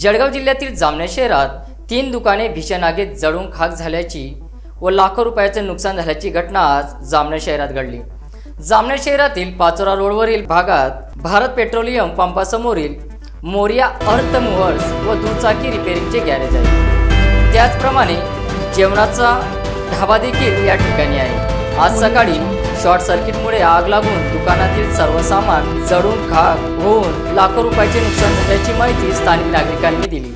जळगाव जिल्ह्यातील जामनेर शहरात तीन दुकाने भीषण आगीत जळून खाक झाल्याची व लाखो रुपयाचे नुकसान झाल्याची घटना आज जामनेर शहरात घडली. जामनेर शहरातील पाचोरा रोडवरील भागात भारत पेट्रोलियम पंपासमोरील मोरिया अर्थ मुव्हर्स व दुचाकी रिपेअरिंगचे गॅरेज आहे. त्याचप्रमाणे जेवणाचा ढाबा देखील या ठिकाणी आहे. आज सकाळी शॉर्ट सर्किटमुळे आग लागून दुकानातील सर्व सामान जळून खाक होऊन लाखो रुपयाचे नुकसान झाल्याची माहिती स्थानिक नागरिकांनी दिली.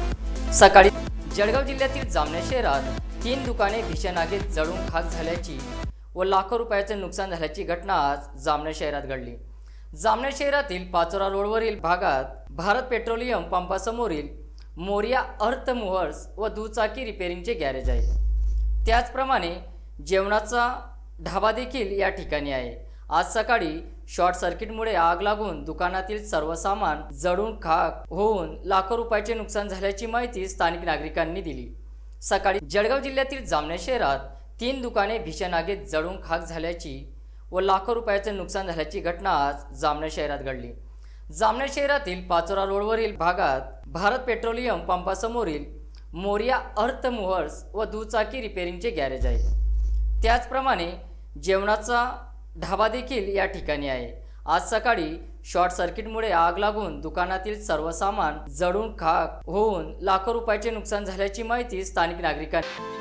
सकाळी जळगाव जिल्ह्यातील जामनेर शहरात तीन दुकाने भीषण आगीत जळून खाक झाल्याची व लाखो रुपयाचे नुकसान झाल्याची घटना आज जामनेर शहरात घडली. जामनेर शहरातील पाचोरा रोडवरील भागात भारत पेट्रोलियम पंपासमोरील मोरिया अर्थ मुव्हर्स व दुचाकी रिपेअरिंगचे गॅरेज आहे. त्याचप्रमाणे जेवणाचा ढाबा देखील या ठिकाणी आहे. आज सकाळी शॉर्ट सर्किटमुळे आग लागून दुकानातील सर्व सामान जळून खाक होऊन लाखो रुपयाचे नुकसान झाल्याची माहिती स्थानिक नागरिकांनी दिली. सकाळी जळगाव जिल्ह्यातील जामनेर शहरात तीन दुकाने भीषण आगीत जळून खाक झाल्याची व लाखो रुपयाचे नुकसान झाल्याची घटना आज जामनेर शहरात घडली. जामनेर शहरातील पाचोरा रोडवरील भागात भारत पेट्रोलियम पंपासमोरील मोरिया अर्थ मुव्हर्स व दुचाकी रिपेअरिंगचे गॅरेज आहे. त्याचप्रमाणे जेवणाचा ढाबा देखील या ठिकाणी आहे. आज सकाळी शॉर्ट सर्किटमुळे आग लागून दुकानातील सर्व सामान जडून खाक होऊन लाखो रुपयाचे नुकसान झाल्याची माहिती स्थानिक नागरिकांनी